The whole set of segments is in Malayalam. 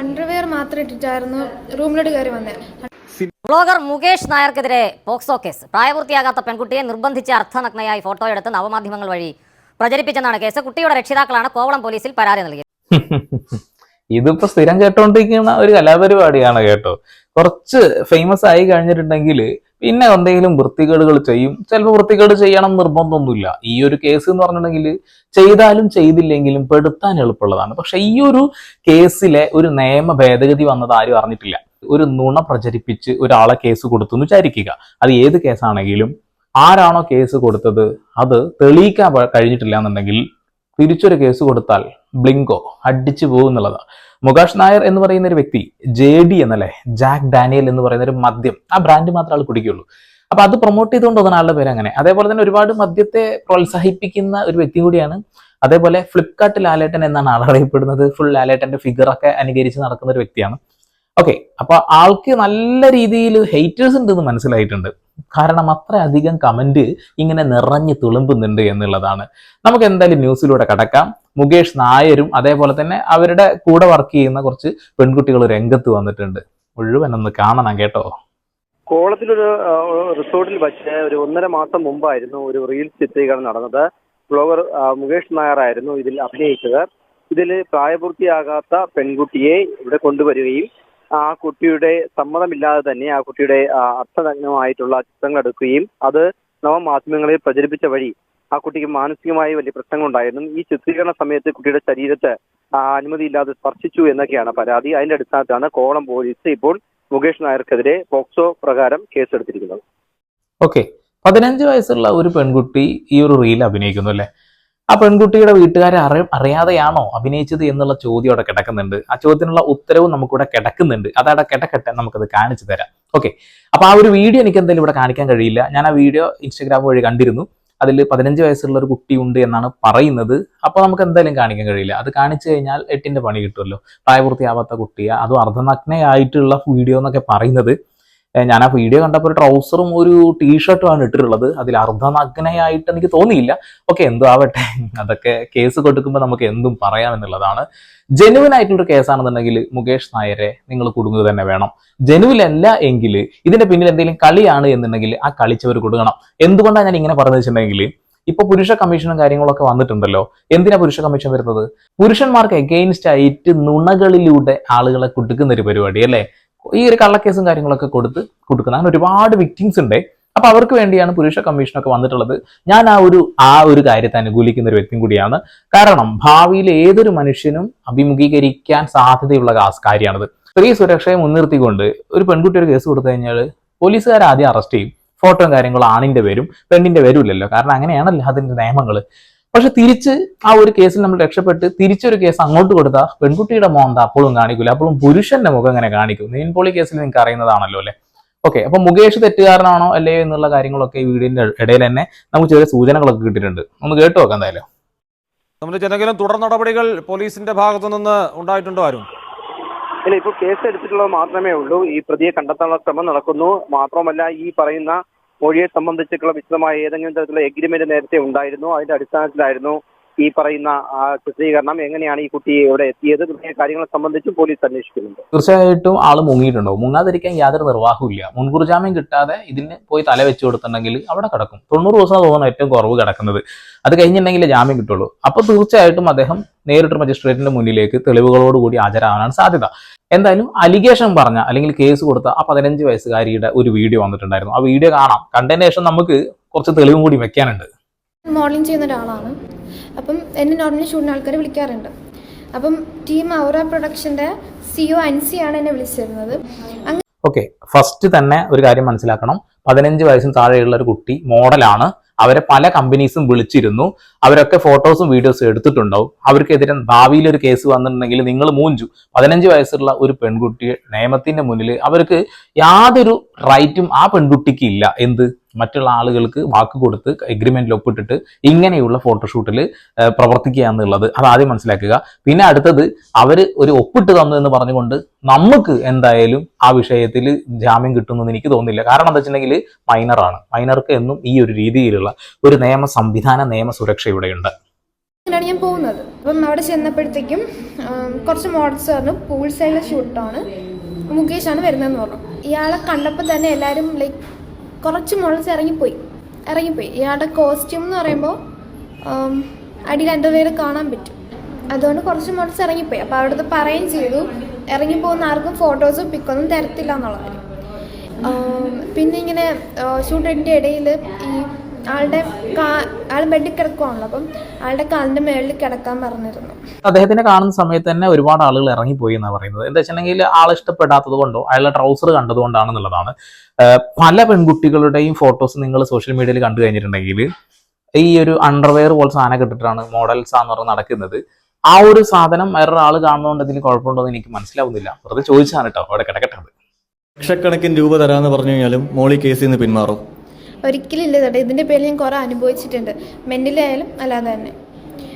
അണ്ടർവെയർ മാത്രം ഇട്ടിട്ടായിരുന്നു റൂമിലോട്ട് കയറി വന്നത് ബ്ലോഗർ മുകേഷ് നായർക്കെതിരെ പോക്സോ കേസ്. പ്രായപൂർത്തിയാകാത്ത പെൺകുട്ടിയെ നിർബന്ധിച്ച് അർത്ഥനഗ്നയായി ഫോട്ടോയെടുത്ത് നവമാധ്യമങ്ങൾ വഴി പ്രചരിപ്പിച്ചെന്നാണ് കേസ്. കുട്ടിയുടെ രക്ഷിതാക്കളാണ് കോവളം പോലീസിൽ പരാതി നൽകിയത്. ഇതിപ്പോ സ്ഥിരം കേട്ടോണ്ടിരിക്കുന്ന ഒരു കലാപരിപാടിയാണ് കേട്ടോ. കുറച്ച് ഫേമസ് ആയി കഴിഞ്ഞിട്ടുണ്ടെങ്കിൽ പിന്നെ എന്തെങ്കിലും വൃത്തികേടുകൾ ചെയ്യും. ചിലപ്പോൾ വൃത്തികേട് ചെയ്യണം നിർബന്ധമൊന്നുമില്ല. ഈ ഒരു കേസ് എന്ന് പറഞ്ഞിട്ടുണ്ടെങ്കിൽ ചെയ്താലും ചെയ്തില്ലെങ്കിലും പെടുത്താൻ എളുപ്പമുള്ളതാണ്. പക്ഷെ ഈ ഒരു കേസിലെ ഒരു നിയമ ഭേദഗതി വന്നത് ആരും അറിഞ്ഞിട്ടില്ല. ഒരു നുണ പ്രചരിപ്പിച്ച് ഒരാളെ കേസ് കൊടുത്തു എന്ന് വിചാരിക്കുക. അത് ഏത് കേസാണെങ്കിലും ആരാണോ കേസ് കൊടുത്തത് അത് തെളിയിക്കാൻ കഴിഞ്ഞിട്ടില്ല എന്നുണ്ടെങ്കിൽ തിരിച്ചൊരു കേസ് കൊടുത്താൽ ബ്ലിങ്കോ അടിച്ചു പോകും എന്നുള്ളതാണ് മുകാഷ് നായർ എന്ന് പറയുന്ന ഒരു വ്യക്തി ജെ ഡി എന്നല്ലേ ജാക്ക് ഡാനിയൽ എന്ന് പറയുന്ന ഒരു മദ്യം ആ ബ്രാൻഡ് മാത്രം ആൾ കുടിക്കുകയുള്ളൂ. അപ്പൊ അത് പ്രൊമോട്ട് ചെയ്തുകൊണ്ട് തോന്നുന്ന ആളുടെ പേര് അങ്ങനെ. അതേപോലെ തന്നെ ഒരുപാട് മദ്യത്തെ പ്രോത്സാഹിപ്പിക്കുന്ന ഒരു വ്യക്തി കൂടിയാണ്. അതേപോലെ ഫ്ലിപ്കാർട്ട് ലാലേട്ടൻ എന്നാണ് ആൾ അറിയപ്പെടുന്നത്. ഫുൾ ലാലേട്ടന്റെ ഫിഗർ ഒക്കെ അനുകരിച്ച് നടക്കുന്ന ഒരു വ്യക്തിയാണ്. ഓക്കെ അപ്പൊ ആൾക്ക് നല്ല രീതിയിൽ ഹേറ്റേഴ്സ് ഉണ്ടെന്ന് മനസ്സിലായിട്ടുണ്ട്. കാരണം അത്രയധികം കമന്റ് ഇങ്ങനെ നിറഞ്ഞു തുളുമ്പുന്നുണ്ട് എന്നുള്ളതാണ്. നമുക്ക് എന്തായാലും ന്യൂസിലൂടെ കടക്കാം. മുകേഷ് നായരും അതേപോലെ തന്നെ അവരുടെ കൂടെ വർക്ക് ചെയ്യുന്ന കുറച്ച് പെൺകുട്ടികൾ രംഗത്ത് വന്നിട്ടുണ്ട്. മുഴുവൻ ഒന്ന് കാണണം കേട്ടോ. കോളത്തിലൊരു റിസോർട്ടിൽ വച്ച് ഒരു ഒന്നര മാസം മുമ്പായിരുന്നു ഒരു റീൽസ് ചിത്രീകരണം നടന്നത്. ബ്ലോഗർ മുകേഷ് നായർ ആയിരുന്നു ഇതിൽ അഭിനയിച്ചത്. ഇതിൽ പ്രായപൂർത്തിയാകാത്ത പെൺകുട്ടിയെ ഇവിടെ കൊണ്ടുവരികയും ആ കുട്ടിയുടെ സമ്മതമില്ലാതെ തന്നെ ആ കുട്ടിയുടെ അർത്ഥനഗ്നമായിട്ടുള്ള ചിത്രങ്ങൾ എടുക്കുകയും അത് നവമാധ്യമങ്ങളിൽ പ്രചരിപ്പിച്ച വഴി ആ കുട്ടിക്ക് മാനസികമായി വലിയ പ്രശ്നങ്ങൾ ഉണ്ടായിരുന്നു ഈ ചിത്രീകരണ സമയത്ത് കുട്ടിയുടെ ശരീരത്തെ അനുമതിയില്ലാതെ സ്പർശിച്ചു എന്നൊക്കെയാണ് പരാതി. അതിന്റെ അടിസ്ഥാനത്തിലാണ് കോളം പോലീസ് ഇപ്പോൾ മുകേഷ് നായർക്കെതിരെ പോക്സോ പ്രകാരം കേസെടുത്തിരിക്കുന്നത്. ഓക്കെ. പതിനഞ്ച് വയസ്സുള്ള ഒരു പെൺകുട്ടി ഈ ഒരു റീൽ അഭിനയിക്കുന്നു അല്ലേ? ആ പെൺകുട്ടിയുടെ വീട്ടുകാരെ അറി അറിയാതെയാണോ അഭിനയിച്ചത് എന്നുള്ള ചോദ്യം അവിടെ കിടക്കുന്നുണ്ട്. ആ ചോദ്യത്തിനുള്ള ഉത്തരവും നമുക്കിവിടെ കിടക്കുന്നുണ്ട്. അതവിടെ കിടക്കട്ടെ നമുക്കത് കാണിച്ചു തരാം. ഓക്കെ അപ്പൊ ആ ഒരു വീഡിയോ എനിക്ക് എന്തായാലും ഇവിടെ കാണിക്കാൻ കഴിയില്ല. ഞാൻ ആ വീഡിയോ ഇൻസ്റ്റാഗ്രാം വഴി കണ്ടിരുന്നു. അതിൽ പതിനഞ്ച് വയസ്സുള്ള ഒരു കുട്ടി ഉണ്ട് എന്നാണ് പറയുന്നത്. അപ്പോൾ നമുക്ക് എന്തായാലും കാണിക്കാൻ കഴിയില്ല. അത് കാണിച്ചു കഴിഞ്ഞാൽ എട്ടിന്റെ പണി കിട്ടുമല്ലോ. പ്രായപൂർത്തിയാവാത്ത കുട്ടിയെ. അതും അർദ്ധനഗ്നയായിട്ടുള്ള വീഡിയോ എന്നൊക്കെ പറയുന്നത്. ഞാൻ ആ വീഡിയോ കണ്ടപ്പോൾ ഒരു ട്രൗസറും ഒരു ടീഷർട്ടും ആണ് ഇട്ടിട്ടുള്ളത്. അതിൽ അർദ്ധനഗ്നയായിട്ട് എനിക്ക് തോന്നിയില്ല. ഓക്കെ എന്തോ ആവട്ടെ. അതൊക്കെ കേസ് കൊടുക്കുമ്പോൾ നമുക്ക് എന്തും പറയാം എന്നുള്ളതാണ്. ജെനുവിൻ ആയിട്ടുള്ള കേസാണെന്നുണ്ടെങ്കിൽ മുകേഷ് നായരെ നിങ്ങൾ കുടുങ്ങുക തന്നെ വേണം. ജെനുവിൽ അല്ല എങ്കിൽ ഇതിന്റെ പിന്നിൽ എന്തെങ്കിലും കളിയാണ് എന്നുണ്ടെങ്കിൽ ആ കളിച്ചവർ കൊടുക്കണം എന്തുകൊണ്ടാണ് ഞാൻ ഇങ്ങനെ പറഞ്ഞു വെച്ചിട്ടുണ്ടെങ്കിൽ ഇപ്പൊ പുരുഷ കമ്മീഷനും കാര്യങ്ങളൊക്കെ വന്നിട്ടുണ്ടല്ലോ. എന്തിനാ പുരുഷ കമ്മീഷൻ വരുന്നത്? പുരുഷന്മാർക്ക് എഗെയിൻസ്റ്റ് ആയിട്ട് നുണകളിലൂടെ ആളുകളെ കുടുക്കുന്ന ഒരു പരിപാടി അല്ലേ? ഈ ഒരു കള്ളക്കേസും കാര്യങ്ങളൊക്കെ കൊടുത്ത് കൊടുക്കുന്ന. അങ്ങനെ ഒരുപാട് വിക്ടിംസ് ഉണ്ട്. അപ്പൊ അവർക്ക് വേണ്ടിയാണ് പുരുഷ കമ്മീഷനൊക്കെ വന്നിട്ടുള്ളത്. ഞാൻ ആ ഒരു ആ ഒരു കാര്യത്തെ അനുകൂലിക്കുന്ന ഒരു വ്യക്തിയും കൂടിയാണ്. കാരണം ഭാവിയിൽ ഏതൊരു മനുഷ്യനും അഭിമുഖീകരിക്കാൻ സാധ്യതയുള്ള കാര്യമാണിത്. സ്ത്രീ സുരക്ഷയെ മുൻനിർത്തിക്കൊണ്ട് ഒരു പെൺകുട്ടി ഒരു കേസ് കൊടുത്തു കഴിഞ്ഞാൽ പോലീസുകാർ ആദ്യം അറസ്റ്റ് ചെയ്യും. ഫോട്ടോയും കാര്യങ്ങളും ആണിന്റെ പേരും പെണ്ണിന്റെ പേരും ഇല്ലല്ലോ. കാരണം അങ്ങനെയാണല്ലോ അതിന്റെ നിയമങ്ങൾ പക്ഷെ തിരിച്ച് ആ ഒരു കേസിൽ നമ്മൾ രക്ഷപ്പെട്ട് തിരിച്ചൊരു കേസ് അങ്ങോട്ട് കൊടുത്താൽ പെൺകുട്ടിയുടെ മോന്ത അപ്പോഴും കാണിക്കില്ല അപ്പോഴും പുരുഷന്റെ മുഖം എങ്ങനെ കാണിക്കും? നീൻ പോളി കേസിൽ നിങ്ങൾക്ക് അറിയുന്നതാണല്ലോ അല്ലെ? ഓക്കെ അപ്പൊ മുകേഷ് തെറ്റുകാരനാണോ അല്ലയോ എന്നുള്ള കാര്യങ്ങളൊക്കെ ഈ വീടിന്റെ ഇടയിൽ തന്നെ നമുക്ക് ചെറിയ സൂചനകളൊക്കെ കിട്ടിയിട്ടുണ്ട്. ഒന്ന് കേട്ടു നോക്കാം എന്തായാലും. നമ്മുടെ എന്തെങ്കിലും തുടർ നടപടികൾ പോലീസിന്റെ ഭാഗത്തു നിന്ന് ഉണ്ടായിട്ടുണ്ടോ ആരും ഇല്ല ഇപ്പോൾ കേസ് എടുത്തിട്ടുള്ളത് മാത്രമേ ഉള്ളൂ. ഈ പ്രതിയെ കണ്ടെത്താനുള്ള ശ്രമം നടക്കുന്നു. മാത്രമല്ല ഈ പറയുന്ന മൊഴിയെ സംബന്ധിച്ചിട്ടുള്ള വിശദമായ ഏതെങ്കിലും തരത്തിലുള്ള എഗ്രിമെന്റ് നേരത്തെ ഉണ്ടായിരുന്നു. അതിന്റെ അടിസ്ഥാനത്തിലായിരുന്നു ഈ പറയുന്ന ആ ചിത്രീകരണം എങ്ങനെയാണ് ഈ കുട്ടി ഇവിടെ എത്തിയത് തുടങ്ങിയ കാര്യങ്ങളെ സംബന്ധിച്ചും പോലീസ് അന്വേഷിക്കുന്നുണ്ട്. തീർച്ചയായിട്ടും ആൾ മുങ്ങിയിട്ടുണ്ടോ? മുങ്ങാതിരിക്കാൻ യാതൊരു നിർവാഹവും ഇല്ല മുൻകൂർ ജാമ്യം കിട്ടാതെ ഇതിന് പോയി തല വെച്ച് കൊടുത്തിട്ടുണ്ടെങ്കിൽ അവിടെ കിടക്കും. തൊണ്ണൂറ് ദിവസം തോന്നുന്നു ഏറ്റവും കുറവ് കിടക്കുന്നത്. അത് കഴിഞ്ഞിട്ടുണ്ടെങ്കിൽ ജാമ്യം കിട്ടുള്ളൂ. അപ്പൊ തീർച്ചയായിട്ടും അദ്ദേഹം നേരിട്ട് മജിസ്ട്രേറ്റിന്റെ മുന്നിലേക്ക് തെളിവുകളോടുകൂടി ഹാജരാകാനാണ് സാധ്യത. എന്തായാലും അലിഗേഷൻ പറഞ്ഞ അല്ലെങ്കിൽ കേസ് കൊടുത്ത ആ പതിനഞ്ച് വയസ്സുകാരിയുടെ ഒരു വീഡിയോ വന്നിട്ടുണ്ടായിരുന്നു. ആ വീഡിയോ കാണാം. കണ്ടതിന് ശേഷം നമുക്ക് കുറച്ച് തെളിവും കൂടി വെക്കാനുണ്ട്. മോഡലിംഗ് ചെയ്യുന്ന ഒരാളാണ്. അപ്പം എന്നെ നോർമലി ഷൂട്ടിന് ആൾക്കാർ വിളിക്കാറുണ്ട്. അപ്പം ടീം ഔറ പ്രൊഡക്ഷന്റെ സിഒ അൻസിയാണ് എന്നെ വിളിച്ചിരുന്നത്. ഓക്കെ ഫസ്റ്റ് തന്നെ ഒരു കാര്യം മനസ്സിലാക്കണം. പതിനഞ്ച് വയസ്സിന് താഴെയുള്ള ഒരു കുട്ടി മോഡലാണ് അവരെ പല കമ്പനീസും വിളിച്ചിരുന്നു. അവരൊക്കെ ഫോട്ടോസും വീഡിയോസും എടുത്തിട്ടുണ്ടാവും. അവർക്കെതിരെ ഭാവിയിൽ ഒരു കേസ് വന്നിട്ടുണ്ടെങ്കിൽ നിങ്ങൾ മൂഞ്ചു. പതിനഞ്ച് വയസ്സുള്ള ഒരു പെൺകുട്ടിയെ നിയമത്തിന്റെ മുന്നിൽ അവർക്ക് യാതൊരു റൈറ്റും ആ പെൺകുട്ടിക്ക് ഇല്ല. എന്ത്? മറ്റുള്ള ആളുകൾക്ക് വാക്ക് കൊടുത്ത് എഗ്രിമെന്റിൽ ഒപ്പിട്ടിട്ട് ഇങ്ങനെയുള്ള ഫോട്ടോഷൂട്ടിൽ പ്രവർത്തിക്കുക എന്നുള്ളത് അത് ആദ്യം മനസ്സിലാക്കുക. പിന്നെ അടുത്തത് അവർ ഒരു ഒപ്പിട്ട് തന്നു എന്ന് പറഞ്ഞുകൊണ്ട് നമുക്ക് എന്തായാലും ആ വിഷയത്തിൽ ജാമ്യം കിട്ടുമെന്ന് എനിക്ക് തോന്നുന്നില്ല. കാരണം എന്താ വെച്ചിട്ടുണ്ടെങ്കിൽ മൈനറാണ് മൈനർക്ക് എന്നും ഈ ഒരു രീതിയിലുള്ള ഒരു നിയമ സംവിധാന നിയമ സുരക്ഷ ഇവിടെയുണ്ട്. അങ്ങനെയാണ് ഞാൻ പോകുന്നത്. അപ്പം അവിടെ ചെന്നപ്പോഴത്തേക്കും കുറച്ച് മോഡൽസ് പറഞ്ഞു പൂൾ സൈഡിലെ ഷൂട്ടാണ് മുകേഷാണ് വരുന്നതെന്ന് പറഞ്ഞു. ഇയാളെ കണ്ടപ്പോൾ തന്നെ എല്ലാവരും ലൈക്ക് കുറച്ച് മുളച്ച് ഇറങ്ങിപ്പോയി. ഇറങ്ങിപ്പോയി. ഇയാളുടെ കോസ്റ്റ്യൂം എന്ന് പറയുമ്പോൾ അടി അടിയിൽ പേര് കാണാൻ പറ്റും. അതുകൊണ്ട് കുറച്ച് മുളച്ച് ഇറങ്ങിപ്പോയി. അപ്പോൾ അവിടുത്തെ പറയുകയും ചെയ്തു ഇറങ്ങിപ്പോകുന്ന ആർക്കും ഫോട്ടോസോ പിക്കൊന്നും തരത്തില്ല എന്നുള്ളതാണ് പിന്നെ ഇങ്ങനെ ഷൂട്ടിന്റെ ഇടയിൽ ഈ ആളുടെ ആൾ ബെഡിൽ കിടക്കുവാണല്ലോ അപ്പം ആളുടെ കാലിന്റെ മേളിൽ കിടക്കാൻ പറഞ്ഞിരുന്നു. അദ്ദേഹത്തിനെ കാണുന്ന സമയത്ത് തന്നെ ഒരുപാട് ആളുകൾ ഇറങ്ങിപ്പോയി എന്നാണ് പറയുന്നത്. എന്താ വെച്ചിട്ടുണ്ടെങ്കിൽ ആൾ ഇഷ്ടപ്പെടാത്തത് കൊണ്ടോ അയാളുടെ ട്രൗസർ കണ്ടതുകൊണ്ടാണെന്നുള്ളതാണ്. പല പെൺകുട്ടികളുടെയും ഫോട്ടോസ് നിങ്ങൾ സോഷ്യൽ മീഡിയയിൽ കണ്ടു കഴിഞ്ഞിട്ടുണ്ടെങ്കിൽ ഈ ഒരു അണ്ടർവെയർ പോലെ സാധനം കിട്ടിട്ടാണ് മോഡൽസ് ആന്ന് പറഞ്ഞ് നടക്കുന്നത്. ആ ഒരു സാധനം വേറൊരാൾ കാണുന്നതുകൊണ്ട് ഇതിന് കുഴപ്പമുണ്ടോ എന്ന് എനിക്ക് മനസ്സിലാവുന്നില്ല. വെറുതെ ചോദിച്ചാണ് കേട്ടോ. അവിടെ കിടക്കട്ടെ അത്. ലക്ഷക്കണക്കിന് രൂപ തരാമെന്ന് പറഞ്ഞു കഴിഞ്ഞാലും മോളി കേസിൽ നിന്ന് പിന്മാറും. ഒരിക്കലും ഇല്ല ചേട്ടാ ഇതിന്റെ പേരിൽ ഞാൻ കുറേ അനുഭവിച്ചിട്ടുണ്ട്. മെന്റലായാലും അല്ലാതെ തന്നെ.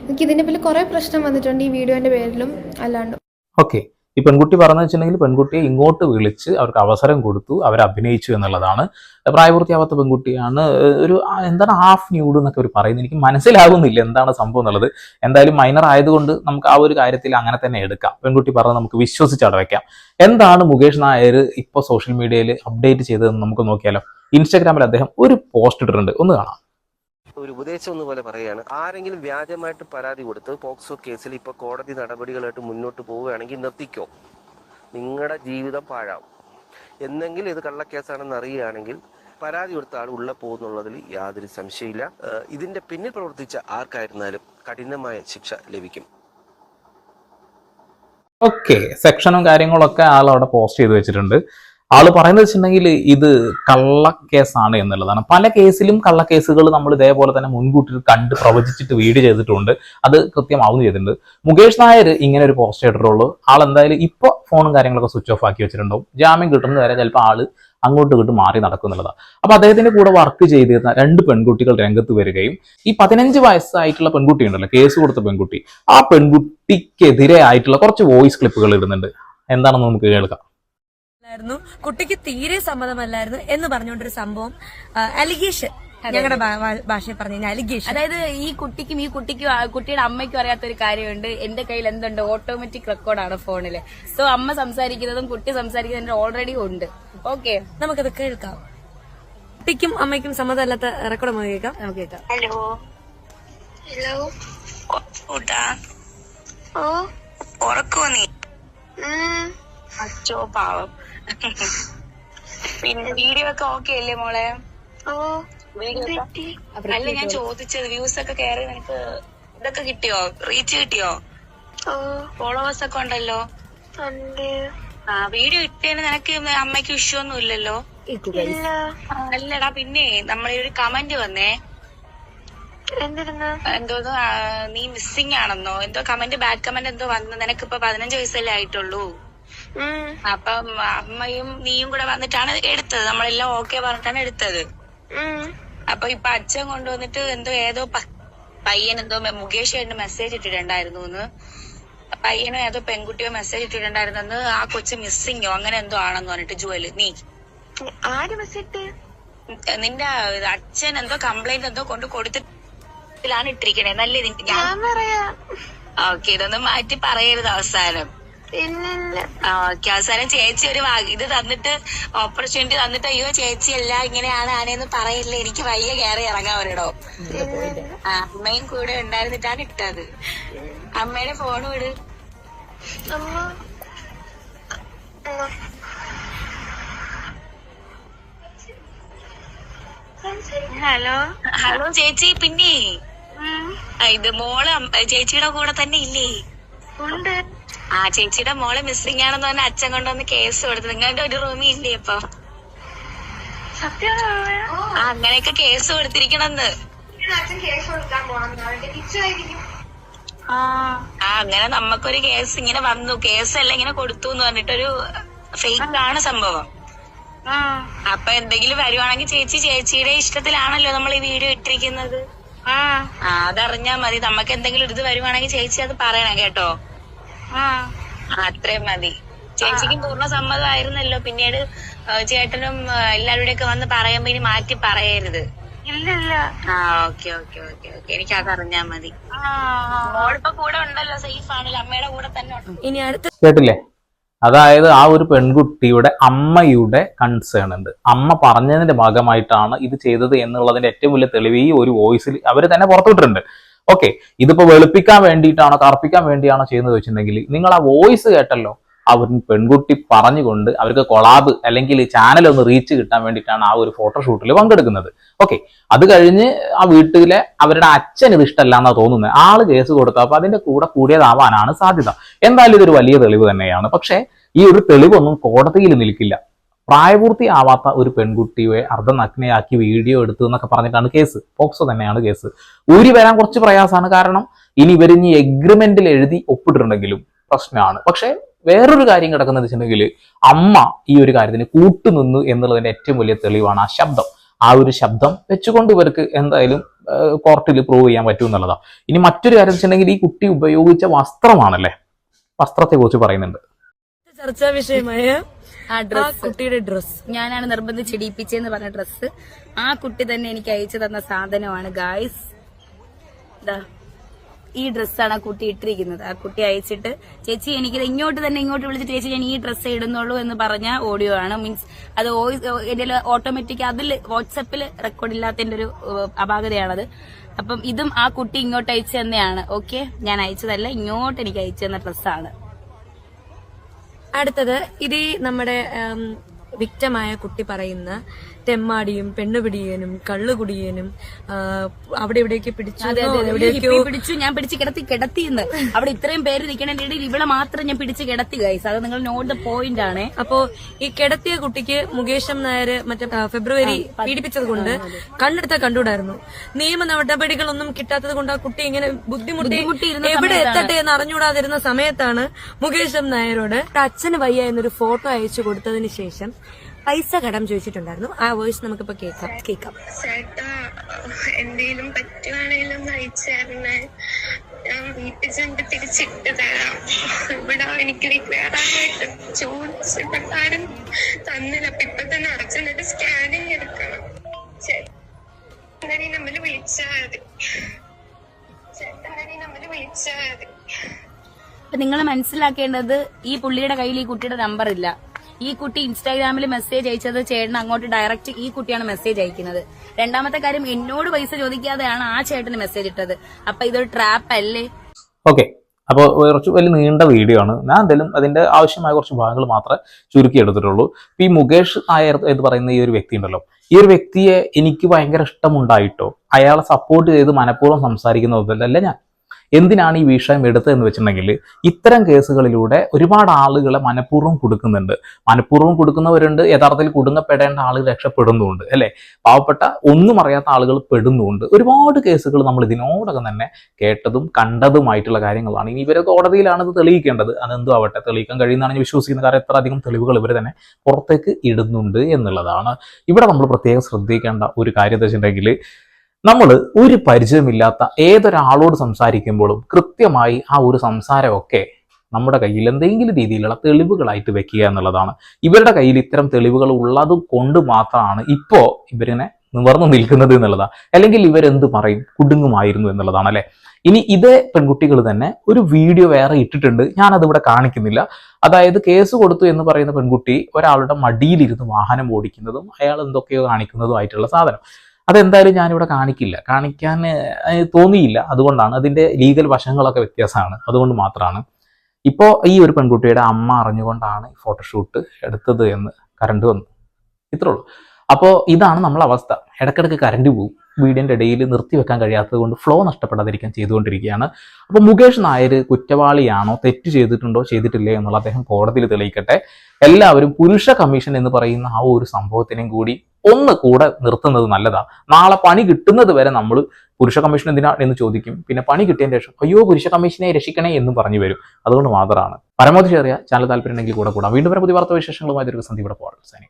എനിക്ക് ഇതിന്റെ പേരിൽ കുറേ പ്രശ്നം വന്നിട്ടുണ്ട് ഈ വീഡിയോന്റെ പേരിലും അല്ലാണ്ടും. ഓക്കെ. ഈ പെൺകുട്ടി പറഞ്ഞു വെച്ചിട്ടുണ്ടെങ്കിൽ പെൺകുട്ടിയെ ഇങ്ങോട്ട് വിളിച്ച് അവർക്ക് അവസരം കൊടുത്തു അവർ അഭിനയിച്ചു എന്നുള്ളതാണ്. പ്രായപൂർത്തിയാവാത്ത പെൺകുട്ടിയാണ് ഒരു എന്താണ് ഹാഫ് ന്യൂഡ് എന്നൊക്കെ അവർ പറയുന്നത്. എനിക്ക് മനസ്സിലാകുന്നില്ല എന്താണ് സംഭവം എന്നുള്ളത്. എന്തായാലും മൈനർ ആയതുകൊണ്ട് നമുക്ക് ആ ഒരു കാര്യത്തിൽ അങ്ങനെ തന്നെ എടുക്കാം. പെൺകുട്ടി പറഞ്ഞ് നമുക്ക് വിശ്വസിച്ച് അവിടെ വെക്കാം. എന്താണ് മുകേഷ് നായർ ഇപ്പോൾ സോഷ്യൽ മീഡിയയിൽ അപ്ഡേറ്റ് ചെയ്തതെന്ന് നമുക്ക് നോക്കിയാലോ? ഇൻസ്റ്റാഗ്രാമിൽ അദ്ദേഹം ഒരു പോസ്റ്റ് ഇട്ടിട്ടുണ്ട്. ഒന്ന് കാണാം. ഒരു ഉപദേശം എന്ന് പോലെ പറയുകയാണ്. ആരെങ്കിലും വ്യാജമായിട്ട് പരാതി കൊടുത്ത് പോക്സോ കേസിൽ ഇപ്പൊ കോടതി നടപടികളായിട്ട് മുന്നോട്ട് പോവുകയാണെങ്കിൽ നിർത്തിക്കോ. നിങ്ങളുടെ ജീവിതം പാഴാവും. എന്നെങ്കിലും ഇത് കള്ളക്കേസാണെന്ന് അറിയുകയാണെങ്കിൽ പരാതി കൊടുത്ത ആൾ ഉള്ള പോകുന്നുള്ളതിൽ യാതൊരു സംശയമില്ല ഇതിന്റെ പിന്നിൽ പ്രവർത്തിച്ച ആർക്കായിരുന്നാലും കഠിനമായ ശിക്ഷ ലഭിക്കും. ഓക്കെ സെക്ഷനും കാര്യങ്ങളൊക്കെ ആൾ അവിടെ പോസ്റ്റ് ചെയ്ത് വെച്ചിട്ടുണ്ട്. ആൾ പറയുന്നത് വെച്ചിട്ടുണ്ടെങ്കിൽ ഇത് കള്ളക്കേസാണ് എന്നുള്ളതാണ്. പല കേസിലും കള്ളക്കേസുകൾ നമ്മൾ ഇതേപോലെ തന്നെ മുൻകൂട്ടി കണ്ട് പ്രവചിച്ചിട്ട് വീഡിയോ ചെയ്തിട്ടുണ്ട്. അത് കൃത്യമാവുന്നു ചെയ്തിട്ടുണ്ട്. മുകേഷ് നായർ ഇങ്ങനെ ഒരു പോസ്റ്റ് ചെയ്തിട്ടുള്ളൂ ആൾ എന്തായാലും ഇപ്പൊ ഫോണും കാര്യങ്ങളൊക്കെ സ്വിച്ച് ഓഫ് ആക്കി വെച്ചിട്ടുണ്ടാവും. ജാമ്യം കിട്ടുന്നത് വരെ ചിലപ്പോൾ ആൾ അങ്ങോട്ട് ഇങ്ങോട്ട് മാറി നടക്കുന്നുള്ളതാണ് അപ്പൊ അദ്ദേഹത്തിന്റെ കൂടെ വർക്ക് ചെയ്തിരുന്ന രണ്ട് പെൺകുട്ടികൾ രംഗത്ത് വരികയും ഈ പതിനഞ്ച് വയസ്സായിട്ടുള്ള പെൺകുട്ടി ഉണ്ടല്ലോ കേസ് കൊടുത്ത പെൺകുട്ടി ആ പെൺകുട്ടിക്കെതിരെ ആയിട്ടുള്ള കുറച്ച് വോയിസ് ക്ലിപ്പുകൾ ഇടുന്നുണ്ട്. എന്താണെന്ന് നമുക്ക് കേൾക്കാം. ായിരുന്നു കുട്ടിക്ക് തീരെ സമ്മതമല്ലായിരുന്നു എന്ന് പറഞ്ഞുകൊണ്ടൊരു സംഭവം അലിഗേഷൻ. ഞങ്ങളുടെ ഭാഷയിൽ പറഞ്ഞു അലിഗേഷൻ. അതായത് ഈ കുട്ടിക്കും ഈ കുട്ടിക്കും കുട്ടിയുടെ അമ്മയ്ക്കും അറിയാത്ത ഒരു കാര്യമുണ്ട്. എന്റെ കയ്യിൽ എന്തുണ്ട്? ഓട്ടോമാറ്റിക് റെക്കോർഡാണ് ഫോണിൽ. സോ അമ്മ സംസാരിക്കുന്നതും കുട്ടി സംസാരിക്കുന്നതും ഓൾറെഡി ഉണ്ട്. ഓക്കെ. നമുക്കത് കേൾക്കാം. കുട്ടിക്കും അമ്മയ്ക്കും സമ്മതമല്ലാത്ത റെക്കോർഡ് നമുക്ക് കേൾക്കാം. നമുക്ക് കേൾക്കാം. ഹലോ ഹലോ ഓ. ഉറക്കോ നീ? അച്ചോ പാവം. പിന്നെ വീഡിയോ ഒക്കെ ഓക്കെ അല്ലേ മോളെ? ഓ അല്ല ഞാൻ ചോദിച്ചത് വ്യൂസ് ഒക്കെ കയറി നിനക്ക് ഇതൊക്കെ കിട്ടിയോ? റീച്ച് കിട്ടിയോ? ഫോളോവേഴ്സ് ഒക്കെ ഉണ്ടല്ലോ. ആ വീഡിയോ ഇട്ടേന് നിനക്ക് അമ്മയ്ക്ക് ഇഷ്യൂ ഒന്നും ഇല്ലല്ലോ. അല്ലടാ പിന്നെ നമ്മളെ ഒരു കമന്റ് വന്നേ. എന്തോ നീ മിസ്സിംഗ് ആണെന്നോ? എന്തോ കമന്റ് ബാഡ് കമന്റ് എന്തോ വന്നു. നിനക്കിപ്പോ ഇപ്പൊ പതിനഞ്ച് വയസ്സല്ലേ ആയിട്ടുള്ളൂ. അപ്പം അമ്മയും നീയും കൂടെ വന്നിട്ടാണ് എടുത്തത്. നമ്മളെല്ലാം ഓക്കെ പറഞ്ഞിട്ടാണ് എടുത്തത്. അപ്പൊ ഇപ്പൊ അച്ഛൻ കൊണ്ടുവന്നിട്ട് എന്തോ ഏതോ പയ്യൻ എന്തോ മുകേഷ് ആയിട്ട് മെസ്സേജ് ഇട്ടിട്ടുണ്ടായിരുന്നു എന്ന് പയ്യനോ ഏതോ പെൺകുട്ടിയോ മെസ്സേജ് ഇട്ടിട്ടുണ്ടായിരുന്നെന്ന് ആ കൊച്ചു മിസ്സിങ്ങോ അങ്ങനെ എന്തോ ആണെന്ന് പറഞ്ഞിട്ട് ജുവൽ നീ. ആര് മെസ്സേജ് നിന്റെ അച്ഛൻ എന്തോ കംപ്ലൈന്റ് എന്തോ കൊണ്ട് കൊടുത്തിട്ടാണ് ഇട്ടിരിക്കണേ. നല്ല ഞാൻ ഓക്കെ ഇതൊന്നും മാറ്റി പറയരുത് അവസാനം. ഓക്കെ. അവസാനം ചേച്ചി ഒരു വാ- ഇത് തന്നിട്ട് ഓപ്പർച്യൂണിറ്റി തന്നിട്ട് അയ്യോ ചേച്ചി അല്ല ഇങ്ങനെയാണ് ആനയെന്ന് പറയില്ല. എനിക്ക് വയ്യ കയറി ഇറങ്ങാൻ വരണോ ആ, അമ്മയും കൂടെ ഉണ്ടായിരുന്നിട്ടാണ് ഇട്ടത്. അമ്മയുടെ ഫോൺ വിട്. ഹലോ? ഹലോ ചേച്ചി പിന്നെ? ആ, ഇത് മോൾ ചേച്ചിയുടെ കൂടെ തന്നെ ഇല്ലേ? ഉണ്ട്. ആ ചേച്ചിയുടെ മോൾ മിസ്സിംഗ് ആണെന്ന് പറഞ്ഞ അച്ഛൻ കൊണ്ടുവന്ന് കേസ് കൊടുത്തു. നിങ്ങളുടെ ഒരു റൂമിൽ ഇല്ലേ ഇപ്പൊ? ആ അങ്ങനെയൊക്കെ കേസ് കൊടുത്തിരിക്കണെന്ന്. ആ. അങ്ങനെ നമ്മക്കൊരു കേസ് ഇങ്ങനെ വന്നു. കേസ് അല്ല ഇങ്ങനെ കൊടുത്തു എന്ന് പറഞ്ഞിട്ടൊരു ഫേക്ക് ആണ് സംഭവം. അപ്പൊ എന്തെങ്കിലും വരുവാണെങ്കിൽ ചേച്ചി ചേച്ചിയുടെ ഇഷ്ടത്തിലാണല്ലോ നമ്മൾ ഈ വീഡിയോ ഇട്ടിരിക്കുന്നത്. ആ. അതറിഞ്ഞാ മതി. നമുക്ക് എന്തെങ്കിലും ഇത് വരുവാണെങ്കിൽ ചേച്ചി അത് പറയണം കേട്ടോ. അത്രയും മതി. ചേച്ചിക്കും പൂർണ സമ്മതമായിരുന്നല്ലോ. പിന്നീട് ചേട്ടനും എല്ലാവരുടെ ഒക്കെ വന്ന് പറയുമ്പോ ഇനി മാറ്റി പറയരുത്. ആ ഓക്കെ ഓക്കെ ഓക്കെ ഓക്കെ. എനിക്ക് അതറിഞ്ഞാ മതി. മോളിപ്പോ കൂടെ ഉണ്ടല്ലോ സേഫ് ആണല്ലോ അമ്മയുടെ കൂടെ തന്നെ ഇനി അടുത്ത കേട്ടില്ലേ? അതായത് ആ ഒരു പെൺകുട്ടിയുടെ അമ്മയുടെ കൺസേൺ ഉണ്ട്. അമ്മ പറഞ്ഞതിന്റെ ഭാഗമായിട്ടാണ് ഇത് ചെയ്തത് എന്നുള്ളതിന്റെ ഏറ്റവും വലിയ തെളിവ് ഈ ഒരു വോയിസിൽ അവർ തന്നെ പുറത്തുവിട്ടിട്ടുണ്ട്. ഓക്കെ ഇതിപ്പോ വെളുപ്പിക്കാൻ വേണ്ടിയിട്ടാണോ കറുപ്പിക്കാൻ വേണ്ടിയാണോ ചെയ്യുന്നത് വെച്ചിട്ടുണ്ടെങ്കിൽ നിങ്ങൾ ആ വോയിസ് കേട്ടല്ലോ അവർ പെൺകുട്ടി പറഞ്ഞുകൊണ്ട് അവർക്ക് കൊളാബ് അല്ലെങ്കിൽ ചാനൽ ഒന്ന് റീച്ച് കിട്ടാൻ വേണ്ടിയിട്ടാണ് ആ ഒരു ഫോട്ടോഷൂട്ടിൽ പങ്കെടുക്കുന്നത്. ഓക്കെ അത് കഴിഞ്ഞ് ആ വീട്ടിലെ അവരുടെ അച്ഛൻ ഇത് ഇഷ്ടമല്ല എന്നാ തോന്നുന്നത് ആൾ കേസ് കൊടുത്തപ്പോൾ അതിന്റെ കൂടെ കൂടിയതാവാനാണ് സാധ്യത. എന്തായാലും ഇതൊരു വലിയ തെളിവ് തന്നെയാണ്. പക്ഷേ ഈ ഒരു തെളിവൊന്നും കോടതിയിൽ നിൽക്കില്ല. പ്രായപൂർത്തിയാവാത്ത ഒരു പെൺകുട്ടിയെ അർദ്ധനഗ്നയാക്കി വീഡിയോ എടുത്തു എന്നൊക്കെ പറഞ്ഞിട്ടാണ് കേസ്. പോക്സോ തന്നെയാണ് കേസ്. ഊരി വരാൻ കുറച്ച് പ്രയാസമാണ്. കാരണം ഇനി ഇവരിഞ്ഞ് എഗ്രിമെന്റിൽ എഴുതി ഒപ്പിട്ടിട്ടുണ്ടെങ്കിലും പ്രശ്നമാണ്. പക്ഷേ വേറൊരു കാര്യം കിടക്കുന്നത് വെച്ചിട്ടുണ്ടെങ്കിൽ അമ്മ ഈ ഒരു കാര്യത്തിന് കൂട്ടുനിന്നു എന്നുള്ളതിന്റെ ഏറ്റവും വലിയ തെളിവാണ് ആ ശബ്ദം. ആ ഒരു ശബ്ദം വെച്ചുകൊണ്ട് ഇവർക്ക് എന്തായാലും കോർട്ടിൽ പ്രൂവ് ചെയ്യാൻ പറ്റും എന്നുള്ളതാണ്. ഇനി മറ്റൊരു കാര്യം വെച്ചിട്ടുണ്ടെങ്കിൽ ഈ കുട്ടി ഉപയോഗിച്ച വസ്ത്രമാണല്ലേ? വസ്ത്രത്തെ കുറിച്ച് പറയുന്നുണ്ട് ചർച്ചാ വിഷയമായ ആ കുട്ടിയുടെ ഡ്രസ് ഞാനാണ് നിർബന്ധിച്ച് ഇടിപ്പിച്ചെന്ന് പറഞ്ഞ ഡ്രസ്സ് ആ കുട്ടി തന്നെ എനിക്ക് അയച്ചു തന്ന സാധനമാണ്. ഗായ്സ് ദാ ഈ ഡ്രസ്സാണ് ആ കുട്ടി ഇട്ടിരിക്കുന്നത്. ആ കുട്ടി അയച്ചിട്ട് ചേച്ചി എനിക്ക് ഇങ്ങോട്ട് തന്നെ ഇങ്ങോട്ട് വിളിച്ചിട്ട് ചേച്ചി ഞാൻ ഈ ഡ്രസ്സ് ഇടുന്നുള്ളൂ എന്ന് പറഞ്ഞ ഓഡിയോ ആണ്. മീൻസ് അത് വോയിസ് എന്റെ ഓട്ടോമാറ്റിക് അതിൽ വാട്സപ്പിൽ റെക്കോർഡ് ഇല്ലാത്തതിന്റെ ഒരു അപാകതയാണത്. അപ്പം ഇതും ആ കുട്ടി ഇങ്ങോട്ട് അയച്ചു തന്നെയാണ്. ഓക്കെ ഞാൻ അയച്ചതല്ല ഇങ്ങോട്ട് എനിക്ക് അയച്ചു തന്ന ഡ്രസ്സാണ് അടുത്തത് ഇത് നമ്മുടെ വിക്റ്റമായ കുട്ടി പറയുന്ന തെമ്മാടിയും പെണ്ണുപിടിയനും കള്ളുകുടിയനും അവിടെ ഇവിടെയൊക്കെ പിടിച്ചു പിടിച്ചു ഞാൻ പിടിച്ച് കിടത്തി കിടത്തിന്ന് അവിടെ ഇത്രയും പേര് നിൽക്കണതിന്റെ ഇടയിൽ ഇവിടെ മാത്രം ഞാൻ പിടിച്ച് കിടത്തി ഗൈസ് അത് നിങ്ങൾ നോട്ട് ദ പോയിന്റ് ആണ്. അപ്പോ ഈ കിടത്തിയ കുട്ടിക്ക് മുകേഷം നായർ മറ്റേ ഫെബ്രുവരി പീഡിപ്പിച്ചത് കൊണ്ട് കണ്ണെടുത്ത കണ്ടുകൂടായിരുന്നു. നിയമ നടപടികളൊന്നും കിട്ടാത്തത് കൊണ്ട് ആ കുട്ടി ഇങ്ങനെ ബുദ്ധിമുട്ടി എവിടെ. എത്തട്ടെ എന്ന് അറിഞ്ഞുകൂടാതിരുന്ന സമയത്താണ് മുകേഷം നായരോട് അച്ഛന് വയ്യ എന്നൊരു ഫോട്ടോ അയച്ചു കൊടുത്തതിന് ശേഷം പൈസ കടം ചോദിച്ചിട്ടുണ്ടായിരുന്നു. ആ വോയിസ് നമുക്കിപ്പോ കേൾക്കാം. കേൾക്കാം. ചേട്ടാ എന്തെങ്കിലും അയച്ചേരണേ ഞാൻ വീട്ടിൽ ചെന്ന് തിരിച്ചിട്ട് തരാം. ഇവിടെ എനിക്ക് കയറാനായിട്ട് ചോദിച്ചിട്ടാരും തന്നില്ല. അപ്പൊ ഇപ്പൊ തന്നെ സ്കാനിങ് എടുക്കണം. ചേട്ടാ ഈ നമ്പറിൽ വിളിച്ചാൽ മതി. ചേട്ടാ ഈ നമ്പറിൽ വിളിച്ചാൽ മതി. അപ്പൊ നിങ്ങൾ മനസ്സിലാക്കേണ്ടത് ഈ പുള്ളിയുടെ കയ്യിൽ ഈ കുട്ടിയുടെ നമ്പർ ഇല്ല. ഈ കുട്ടി ഇൻസ്റ്റാഗ്രാമിൽ മെസ്സേജ് അയച്ചത് ചേട്ടൻ അങ്ങോട്ട് ഡയറക്റ്റ് ഈ കുട്ടിയാണ് മെസ്സേജ് അയക്കുന്നത്. രണ്ടാമത്തെ കാര്യം എന്നോട് പൈസ ചോദിക്കാതെയാണ് ആ ചേട്ടന് മെസ്സേജ് ഇട്ടത്. അപ്പൊ ഇതൊരു ട്രാപ്പ് അല്ലേ? ഓക്കെ അപ്പോൾ കുറച്ച് വലിയ നീണ്ട വീഡിയോ ആണ്. ഞാൻ എന്തായാലും അതിന്റെ ആവശ്യമായ കുറച്ച് ഭാഗങ്ങൾ മാത്രമേ ചുരുക്കി എടുത്തിട്ടുള്ളൂ. ഈ മുകേഷ് നായർ എന്ന് പറയുന്ന ഈ ഒരു വ്യക്തി ഉണ്ടല്ലോ. ഈ ഒരു വ്യക്തിയെ എനിക്ക് ഭയങ്കര ഇഷ്ടമുണ്ടായിട്ടോ? അയാളെ സപ്പോർട്ട് ചെയ്ത് മനഃപൂർവം സംസാരിക്കുന്നതല്ല ഞാൻ? എന്തിനാണ് ഈ വിഷയം എടുത്തതെന്ന് വെച്ചിട്ടുണ്ടെങ്കിൽ ഇത്തരം കേസുകളിലൂടെ ഒരുപാട് ആളുകളെ മനഃപൂർവം കൊടുക്കുന്നുണ്ട്. മനഃപൂർവം കൊടുക്കുന്നവരുണ്ട് യഥാർത്ഥത്തിൽ കുടുങ്ങപ്പെടേണ്ട ആളുകൾ രക്ഷപ്പെടുന്നുണ്ട് അല്ലെ? പാവപ്പെട്ട ഒന്നും അറിയാത്ത ആളുകൾ പെടുന്നുണ്ട്. ഒരുപാട് കേസുകൾ നമ്മൾ ഇതിനോടകം തന്നെ കേട്ടതും കണ്ടതുമായിട്ടുള്ള കാര്യങ്ങളാണ്. ഇനി ഇവരെ കോടതിയിലാണ് ഇത് തെളിയിക്കേണ്ടത്. അതെന്തോ ആവട്ടെ തെളിയിക്കാൻ കഴിയുന്നതാണ് ഞാൻ വിശ്വസിക്കുന്ന കാര്യം എത്ര അധികം തെളിവുകൾ ഇവർ തന്നെ പുറത്തേക്ക് ഇടുന്നുണ്ട് എന്നുള്ളതാണ്. ഇവിടെ നമ്മൾ പ്രത്യേകം ശ്രദ്ധിക്കേണ്ട ഒരു കാര്യം എന്താ വെച്ചിട്ടുണ്ടെങ്കിൽ നമ്മൾ ഒരു പരിചയമില്ലാത്ത ഏതൊരാളോട് സംസാരിക്കുമ്പോഴും കൃത്യമായി ആ ഒരു സംസാരമൊക്കെ നമ്മുടെ കയ്യിൽ എന്തെങ്കിലും രീതിയിലുള്ള തെളിവുകളായിട്ട് വെക്കുക എന്നുള്ളതാണ്. ഇവരുടെ കയ്യിൽ ഇത്തരം തെളിവുകൾ ഉള്ളത് കൊണ്ട് മാത്രമാണ് ഇപ്പോൾ ഇവരിനെ നിവർന്നു നിൽക്കുന്നത് എന്നുള്ളതാണ് അല്ലെങ്കിൽ ഇവരെന്ത് പറയും കുടുങ്ങുമായിരുന്നു എന്നുള്ളതാണ് അല്ലെ? ഇനി ഇതേ പെൺകുട്ടികൾ തന്നെ ഒരു വീഡിയോ വേറെ ഇട്ടിട്ടുണ്ട്. ഞാനത് ഇവിടെ കാണിക്കുന്നില്ല. അതായത് കേസ് കൊടുത്തു എന്ന് പറയുന്ന പെൺകുട്ടി ഒരാളുടെ മടിയിലിരുന്ന് വാഹനം ഓടിക്കുന്നതും അയാൾ എന്തൊക്കെയോ കാണിക്കുന്നതും ആയിട്ടുള്ള സാധനം. അതെന്തായാലും ഞാനിവിടെ കാണിക്കില്ല. കാണിക്കാൻ തോന്നിയില്ല. അതുകൊണ്ടാണ് അതിന്റെ ലീഗൽ വശങ്ങളൊക്കെ വ്യത്യാസമാണ്. അതുകൊണ്ട് മാത്രമാണ് ഇപ്പോൾ ഈ ഒരു പെൺകുട്ടിയുടെ അമ്മ അറിഞ്ഞുകൊണ്ടാണ് ഫോട്ടോഷൂട്ട് എടുത്തത് എന്ന് കറണ്ട് വന്നു. ഇത്രേ ഉള്ളൂ. അപ്പോൾ ഇതാണ് നമ്മളെ അവസ്ഥ. ഇടയ്ക്കിടയ്ക്ക് കറണ്ട് പോകും വീടിന്റെ ഇടയിൽ നിർത്തി വെക്കാൻ കഴിയാത്തത് കൊണ്ട് ഫ്ലോ നഷ്ടപ്പെടാതിരിക്കാൻ ചെയ്തുകൊണ്ടിരിക്കുകയാണ്. അപ്പോൾ മുകേഷ് നായർ കുറ്റവാളിയാണോ? തെറ്റ് ചെയ്തിട്ടുണ്ടോ? ചെയ്തിട്ടില്ലേ? എന്നുള്ള അദ്ദേഹം കോടതിയിൽ തെളിയിക്കട്ടെ. എല്ലാവരും പുരുഷ കമ്മീഷൻ എന്ന് പറയുന്ന ആ ഒരു സംഭവത്തിനെയും കൂടി ഒന്ന് കൂടെ നിർത്തുന്നത് നല്ലതാണ് നാളെ പണി കിട്ടുന്നത് വരെ നമ്മൾ പുരുഷ കമ്മീഷൻ എന്തിനാ എന്ന് ചോദിക്കും. പിന്നെ പണി കിട്ടിയതിന് ശേഷം അയ്യോ പുരുഷ കമ്മീഷനെ രക്ഷിക്കണേ എന്ന് പറഞ്ഞു വരും. അതുകൊണ്ട് മാത്രമാണ്. പരമാവധി ചെറിയ ചാനൽ താല്പര്യം ഉണ്ടെങ്കിൽ കൂടെ കൂടാം. വീണ്ടും വരെ പുതിയ വാർത്താ വിശേഷങ്ങളുമായി ഒരു സന്ധി ഇവിടെ പോകാം. സൈനിക